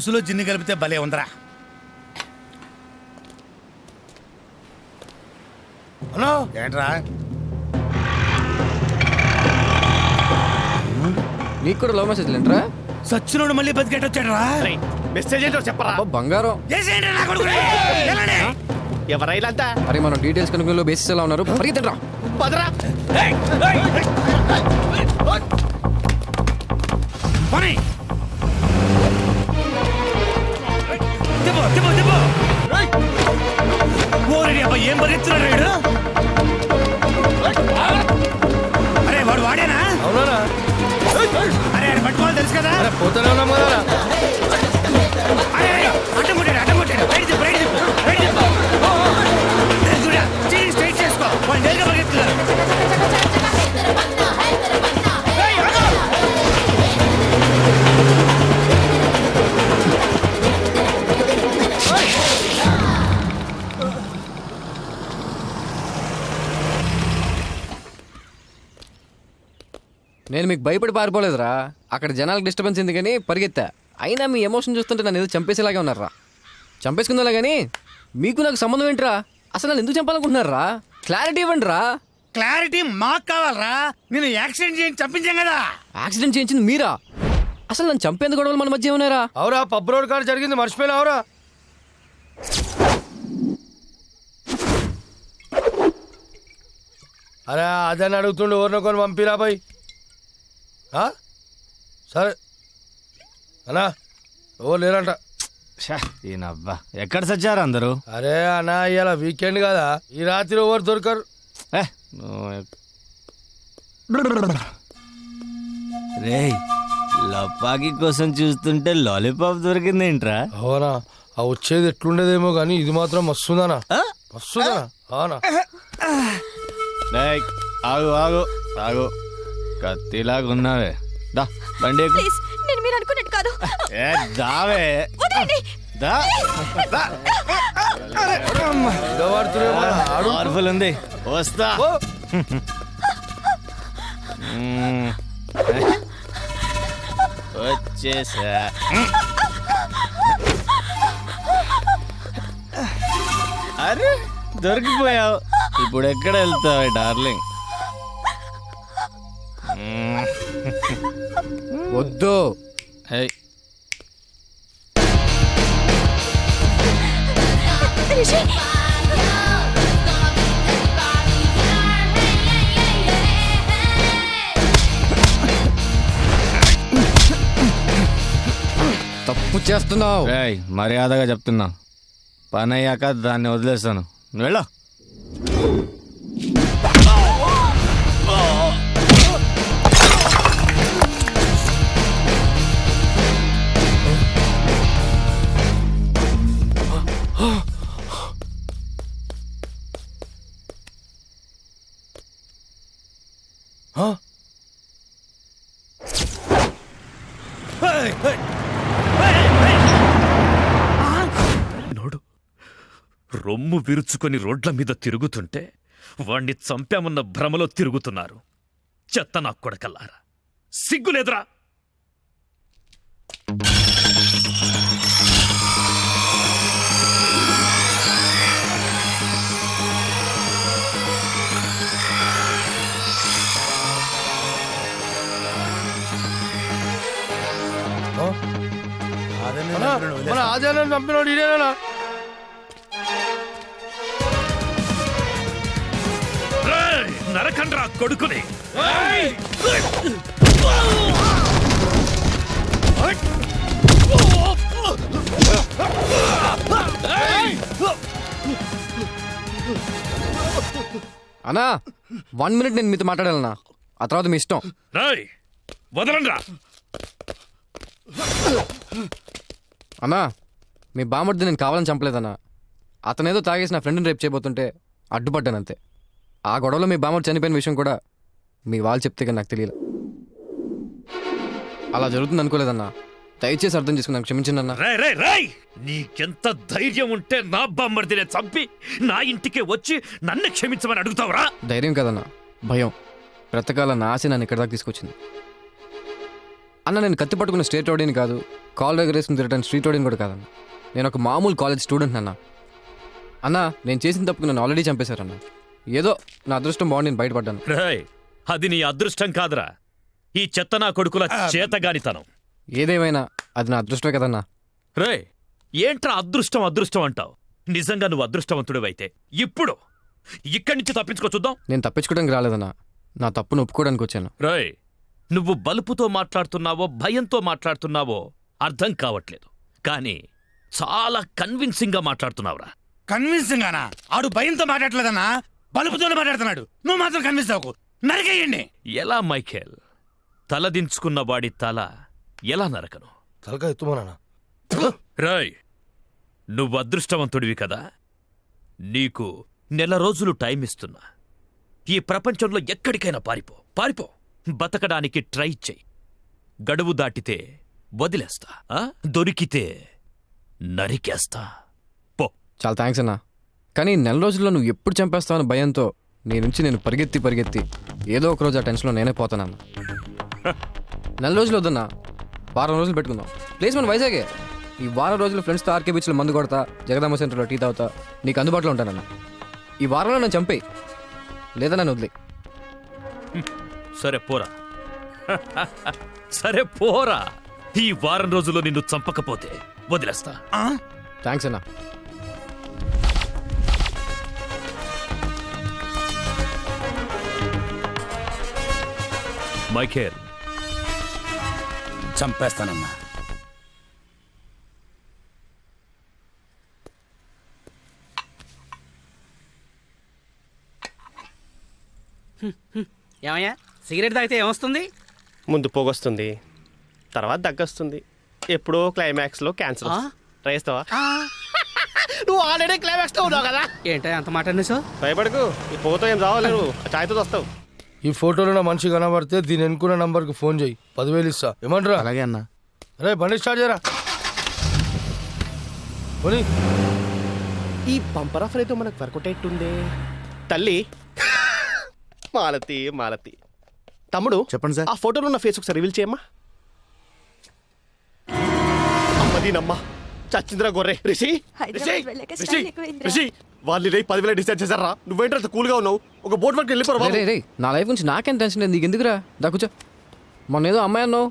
జ్యూసులో gin కలిపితే భలే ఉందరా. Hello? ఏంట్రా? నీకు కూడా లవ్ మెసేజ్ లేంట్రా? సచ్చినోడు మళ్ళీ బతికెట్టొచ్చాడరా మెసేజ్ ఏంటో చెప్పరా? అబ్బా, బంగారం. చేసేయండి నా కొడుకుని. వెళ్ళండి. ఎవరైనా అరే మనం డీటెయిల్స్ కనుక బేసిస్ ఎలా ఉన్నారు? పరిగెత్తరా పదరా. ఏయ్, ఏయ్, ఏయ్. పరిగెత్తున్నాడు వీడు. అరే వాడు వాడేనా? అవునా అరే పట్టుకోవాలి తెలుసు కదా? పోతానే ఉన్నాం కదా. నేను మీకు భయపడి పారిపోలేదురా. అక్కడ జనాలకు డిస్టర్బెన్స్ ఉంది కానీ పరిగెత్తా. అయినా మీ ఎమోషన్ చూస్తుంటే నన్ను ఏదో చంపేసేలాగే ఉన్నారా చంపేసుకుందా కానీ మీకు నాకు సంబంధం ఏంట్రా? అసలు నన్ను ఎందుకు చంపాలనుకుంటున్నారా క్లారిటీ ఇవ్వండి రా క్లారిటీ మాకు కావాలరా. నేను యాక్సిడెంట్ చేసి చంపించాం కదా. యాక్సిడెంట్ చేయించింది మీరా? అసలు నన్ను చంపేందుకు గొడవలు మన మధ్య ఏమన్నారా అవురా పబ్ రోడ్ కాడ జరిగింది మర్చిపోయినా అవురా. అరే అదని అడుగుతుండే ఎవరినో కొని పంపిరా బాయ్ ఆ? సరే. అన్నా ఓ లేరంట? ఈయనబ్బా. ఎక్కడ సచ్చారు అందరూ? అరే అన్నా ఇవాళ వీకెండ్ కదా. ఈ రాత్రి ఎవరు దొరకరు? రేయ్ లపాకి కోసం చూస్తుంటే లాలీపాప్ దొరికిందేంట్రా అవునా? ఆ వచ్చేది ఎట్లుండేదేమో కానీ ఇది మాత్రం మస్తుందనా మస్తుందనా అవునా? ఆగు ఆగు ఆగు. కత్తిలాగా ఉన్నావే దా బండి ఎక్కు. ప్లీజ్ నేను మీరు అనుకున్నట్టు కాదు. ఏ దావే. వదలండి. దా. ఉంది వస్తా. మ్మ్. వచ్చేసా. అరే దొరికిపోయావు. ఇప్పుడు ఎక్కడ వెళ్తావు డార్లింగ్. వద్దు. రిషి. తప్పు చేస్తున్నావు. రేయ్ మర్యాదగా చెప్తున్నా. పని అయ్యాక దాన్ని వదిలేస్తాను. నువ్వు వెళ్ళు. రొమ్ము విరుచుకొని రోడ్ల మీద తిరుగుతుంటే వాణ్ణి చంపామన్న భ్రమలో తిరుగుతున్నారు. చెత్త నా కొడకల్లారా. సిగ్గులేదురా మన. ఆదాయాన్ని చంపినోడు ఇదేనా? నరకండ్రా కొడుకుని. అన్నా వన్ మినిట్ నేను మీతో మాట్లాడాలన్నా. ఆ తర్వాత మీ ఇష్టం. రాయ్ వదలండ్రా. అన్నా మీ బామర్ది నేను కావాలని చంపలేదన్నా. అతనేదో తాగేసి నా ఫ్రెండ్ని రేపు చేయబోతుంటే అడ్డుపడ్డాను అంతే ఆ గొడవలో మీ బామర్ది చనిపోయిన విషయం కూడా మీ వాళ్ళు చెప్తే కానీ నాకు తెలియదు అలా జరుగుతుంది అనుకోలేదన్నా. దయచేసి అర్థం చేసుకున్నాను క్షమించండి అన్నా. రాయ్ రాయ్ రాయ్! నీకెంత ధైర్యం ఉంటే నా బామ్మర్దినే చంపి నా ఇంటికి వచ్చి నన్ను క్షమించమని అడుగుతావురా? ధైర్యం కదన్నా భయం. బ్రతకాలన్న ఆశ నన్ను ఇక్కడ దాకా తీసుకొచ్చింది. అన్న నేను కత్తి పట్టుకున్న స్టేట్ రౌడీని కాదు కాల్ దగ్గర వేసుకుని తిరగడానికి స్ట్రీట్ రోడ్ని కూడా కాదన్న. నేను ఒక మామూలు కాలేజ్ స్టూడెంట్ అన్న అన్న నేను చేసిన తప్పుకు నన్ను ఆల్రెడీ చంపేశారన్న. ఏదో నా అదృష్టం బాగుండి నేను బయటపడ్డాను. రేయ్ అది నీ అదృష్టం కాదురా. ఈ చెత్త నా కొడుకుల చేతగానితనం. ఏదేమైనా అది నా అదృష్టమే కదన్నా. రే ఏంట్రా అదృష్టం అదృష్టం అంటావు? నిజంగా నువ్వు అదృష్టవంతుడివైతే. ఇప్పుడు ఇక్కడి నుంచి తప్పించుకో చూద్దాం. నేను తప్పించుకోవడానికి రాలేదన్న. నా తప్పును ఒప్పుకోవడానికి వచ్చాను. రేయ్ నువ్వు బలుపుతో మాట్లాడుతున్నావో భయంతో మాట్లాడుతున్నావో అర్థం కావట్లేదు. కానీ చాలా కన్విన్సింగ్గా మాట్లాడుతున్నావురా. కన్విన్సింగ్ గానా? ఆడు భయంతో మాట్లాడలేదన్నా బలుపుతోనే మాట్లాడుతున్నాడు. నువ్వు మాత్రం కన్విన్స్ అవ్వకు. నరికేయండి. ఎలా మైఖేల్? తలదించుకున్న వాడి తల ఎలా నరకను? తలకాయ ఎత్తుమోనా రాయ్ నువ్వు అదృష్టవంతుడివి కదా? నీకు నెల రోజులు టైం ఇస్తున్నా. ఈ ప్రపంచంలో ఎక్కడికైనా పారిపో. పారిపో. బతకడానికి ట్రై చెయ్యి. గడువు దాటితే వదిలేస్తా. ఆ? దొరికితే నరికేస్తా. పో. చాలా థ్యాంక్స్ అన్నా. కానీ నెల రోజుల్లో నువ్వు ఎప్పుడు చంపేస్తావని భయంతో నీ నుంచి నేను పరిగెత్తి పరిగెత్తి ఏదో ఒక రోజు ఆ టెన్షన్లో నేనే పోతానన్న. నెల రోజులు వద్దన్నా వారం రోజులు పెట్టుకుందాం. ప్లేస్ మన వైజాగే. ఈ వారం రోజులు ఫ్రెండ్స్తో ఆర్కే బీచ్లో మందు కొడతా జగదాంబ సెంటర్లో టీ తాగుతా నీకు అందుబాటులో ఉంటానన్న. ఈ వారంలో నన్ను చంపేయి. లేదా నన్ను వదిలే సరే పోరా. సరే పోరా. ఈ వారం రోజుల్లో నిన్ను చంపకపోతే వదిలేస్తా. ఆ? థ్యాంక్స్ అన్నా. మైఖేల్ చంపేస్తానన్నా ఏమయ్యా? సిగరెట్ తాగితే ఏమొస్తుంది? ముందు పోగొస్తుంది తర్వాత దగ్గొస్తుంది. ఎప్పుడో క్లైమాక్స్లో క్యాన్సర్ చేస్తావా నువ్వు ఆల్రెడీ క్లైమాక్స్లో ఉన్నావు కదా? ఏంటో అంత మాట అనేసావు భయపడకు. ఈ పోతో ఏం రావాలి నువ్వు ఛాయ్తో వస్తావు ఈ ఫోటోలో నా మనిషి కనబడితే దీని ఎన్నుకున్న నంబర్కి ఫోన్ చేయి. పదివేలు ఇస్తా. ఏమంటారా? అలాగే అన్నా. అరే బండి స్టార్ట్ చేయరా? పోనీ. ఈ బంపర్ ఆఫర్ అయితే మనకు వర్కౌట్ అయ్యిందే తల్లి. మాలతి మాలతి. తమ్ముడు చెప్పండి సార్. ఆ ఫోటోలో ఉన్న ఫేస్ ఒకసారి రివీల్ చేయమ్మా. అమ్మదీనమ్మా. చచ్చింద్ర గొర్రె. రిషి రిషి. రిషి వాళ్ళు రేపు పదివేల డిసైడ్ చేశారా? నువ్వేంట్రా అంత కూల్గా ఉన్నావు? ఒక బోట్ వర్క్ వెళ్ళిపోరా రే నా లైఫ్ గురించి నాకేం టెన్షన్ లేదు నీకు ఎందుకురా దా కూర్చో. మొన్న ఏదో అమ్మాయి అన్నావు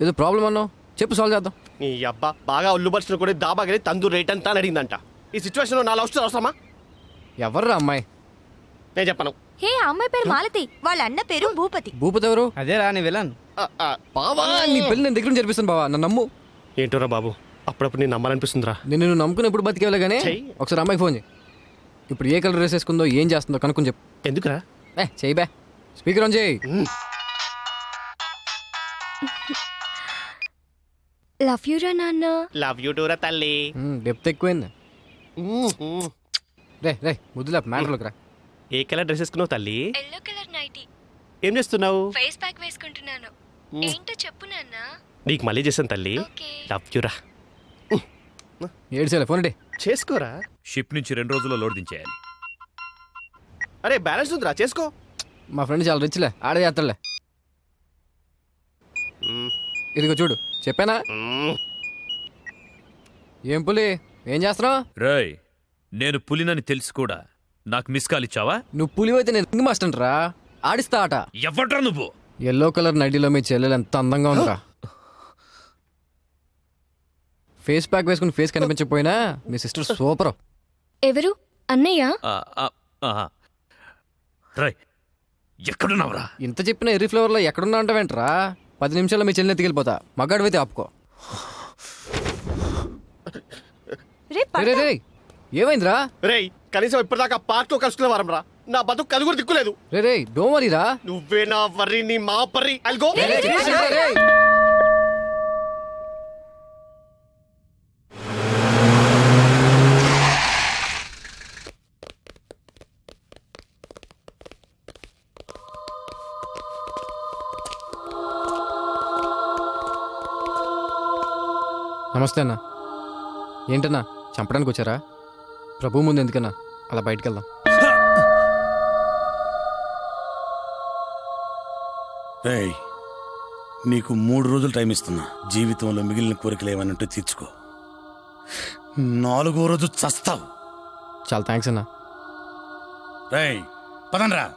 ఏదో ప్రాబ్లం అన్నావు చెప్పు సాల్వ్ చేద్దాం. నీ అబ్బా బాగా ఒళ్ళు పరిచిన కూడా దాబాగలి తందూరు రేట్ అంతా అని అడిగిందంట. ఈ సిచ్యువేషన్లో నా లవ్ స్టోరీ అవసరమా? ఎవర్రా అమ్మాయి? నేను చెప్పను. హే అమ్మాయి పేరు మాలతి. వాళ్ళ అన్న పేరు భూపతి. భూపతి ఎవరు? అదే రా నీ విలన్. ఆ, ఆ, బావా. నీ పెళ్ళి నేను దగ్గర నుంచి జరిపిస్తాను బావా నన్ను నమ్ము. ఏంటోరా బాబు? అప్పుడప్పుడు నేను నమ్మాలనిపిస్తుందిరా. నేను నువ్వు నమ్ముకుని ఎప్పుడు బతికేవాళ్ళే కానీ చెయ్యి. ఒకసారి అమ్మాయికి ఫోన్ చేయి. ఇప్పుడు ఏ కలర్ డ్రెస్ వేసుకుందో ఏం చేస్తుందో కనుక్కొని చెప్పు. ఎందుకురా? ఏ చెయ్యి బే. స్పీకర్ ఆన్ చేయి. లవ్ యూ రా నాన్న. లవ్ యూ టూరా తల్లి. డెప్త్ ఎక్కువైంది. రే రే ముద్దులే మ్యాటర్లోకి రా. ఏ కలర్ డ్రెస్ వేసుకున్నావు తల్లి? Yellow colour nighty. ఏం చేస్తున్నావు? ఫేస్ ప్యాక్ వేసుకుంటున్నాను. ఏంటో చెప్పు నాన్న. నీకు మళ్ళీ చేశాను తల్లి. ఓకే. లవ్ యూరా ఏడు ఫోన్ డే చేసుకోరా? షిప్ నుంచి రెండు రోజుల్లో లోడ్ దించేయాలి. అరే బ్యాలెన్స్ ఉందిరా చేసుకో. మా ఫ్రెండ్ చాలా రిచ్లే ఆడే చేస్తాడులే. ఇదిగో చూడు చెప్పానా. ఏం పులి ఏం చేస్తున్నావు? రేయ్ నేను పులినని తెలిసి కూడా. నాకు మిస్ కాల్ ఇచ్చావా? నువ్వు పులి అయితే నేను రింగ్ మాస్టర్ రా ఆడిస్తా ఆట. ఎవడ్రా నువ్వు? ఎల్లో కలర్ నైటీలో మీ చెల్లెలు ఎంత అందంగా ఉందిరా. ఫేస్ ప్యాక్ వేసుకుని ఫేస్ కనిపించకపోయినా మీ సిస్టర్ సూపర్ ఎవరు? అన్నయ్య? ఆ, ఆ, ఆహా. రేయ్ ఎక్కడున్నావురా? ఇంత చెప్పిన ఎర్రీ ఫ్లేవర్లో ఎక్కడున్నా అంటావేంట్రా? పది నిమిషాల్లో మీ చెల్లిని ఎత్తుకెళ్ళిపోతా. మగాడివైతే ఆపుకో. రే రే, రే రే ఏమైందిరా? రేయ్ కనీసం ఇప్పటిదాకా పార్క్లో కలుసుకునే వారం రా. నా బతుకు కలుగురు దిక్కులేదు. రే రే వరీరా నువ్వే నా వర్రి. నీ మా పర్రి అల్గో నమస్తే అన్న. ఏంటన్నా చంపడానికి వచ్చారా? ప్రభు ముందు ఎందుకన్నా? అలా బయటికి వెళ్దాం రేయ్ నీకు మూడు రోజులు టైం ఇస్తున్నా. జీవితంలో మిగిలిన కోరికలు ఏమైనా ఉంటే తీర్చుకో. నాలుగో రోజు చస్తావు. చాలా థ్యాంక్స్ అన్నా. రేయ్ పదండ్రా.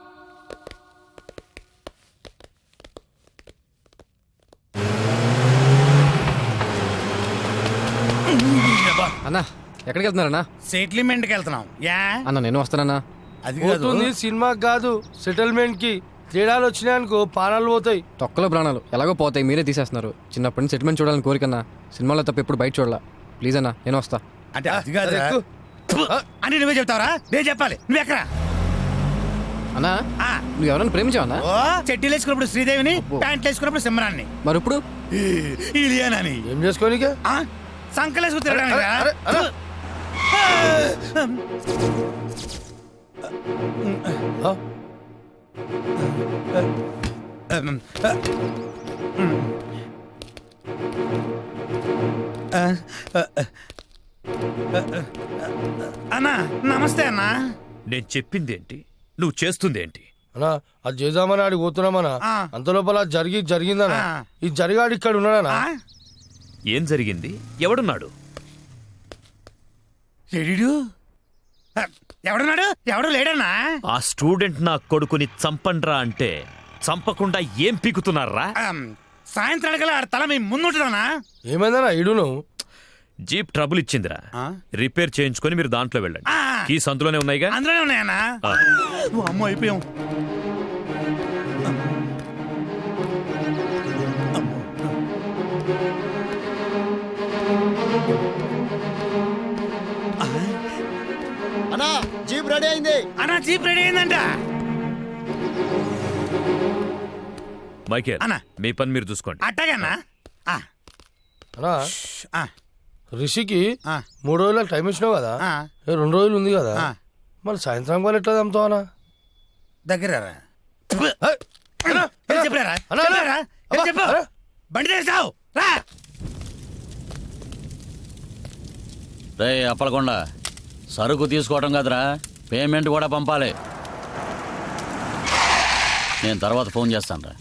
అన్నా ఎక్కడికి వెళ్తున్నారన్నా? సెటిల్మెంట్కి వెళ్తున్నాం. యా? అన్న నేను వస్తానన్నా? అది కాదు. పోతుంది సినిమాకి కాదు. సెటిల్మెంట్కి తేడాలు వచ్చినాయనుకో పానాలు పోతాయి. తొక్కలో ప్రాణాలు ఎలాగో పోతాయి మీరే తీసేస్తున్నారు. చిన్నప్పటి నుంచి సెటిల్మెంట్ చూడాలని కోరికన్నా సినిమాలో తప్ప ఎప్పుడు బయట చూడాల. ప్లీజ్ అన్నా నేను వస్తా. అంటే అది కాదు. ఎక్కు. అని నువ్వే చెప్తావరా? నేను చెప్పాలి. నువ్వెక్కరా అన్నా ఆ. నువ్వు ఎవరైనా ప్రేమించావన్నా ఓ చెట్టీలు వేసుకున్నప్పుడు శ్రీదేవిని ప్యాంట్లు వేసుకున్నప్పుడు సింహరాన్ని మరి ఇప్పుడు ఇలియానని. ఏం చేసుకోనికే? ఆ? సంకలేసుకు. ఆ, అన్నా నమస్తే అన్నా నేను చెప్పిందేంటి నువ్వు చేస్తుందేంటి అన్నా అది చేద్దామని ఆడికి పోతున్నామన్నా. అంత లోపల జరిగి జరిగిందన్నా. ఈ జరిగాడు ఇక్కడ ఉన్నాడన్నా ఆ? ఏం జరిగింది? ఎవడున్నాడు? ఎవడున్నాడు? ఎవడు లేడన్నా? ఆ స్టూడెంట్ నా కొడుకుని చంపండ్రా అంటే చంపకుండా ఏం పీకుతున్నారా? సాయంత్రానికల్లా ఆడ తల మీ ముందుంటుందన్నా? ఏమైందన్నా? ఇడును జీప్ ట్రబుల్ ఇచ్చిందిరా? రిపేర్ చేయించుకొని మీరు దాంట్లో వెళ్ళండి. ఆ. కీస్ అందులోనే ఉన్నాయిగా? అందులోనే ఉన్నాయన్నా? అమ్మో అయిపోయాం. అయింది అన్నా చీప్ రెడీ అయిందంట. అన్న. మీ పని మీరు చూసుకోండి. అట్టగన్నా ఆ, అన్నా ఆ, రిషికి. మూడు రోజులు టైం ఇచ్చినావు కదా? రెండు రోజులు ఉంది కదా. మరి సాయంత్రం వాళ్ళు ఎట్లా చంపుతావు అన్నా? దగ్గర. బండి తెస్తావు రా. రే అప్పలకొండ. సరుకు తీసుకోవడం కదరా. పేమెంట్ కూడా పంపాలి. నేను తర్వాత ఫోన్ చేస్తాను రా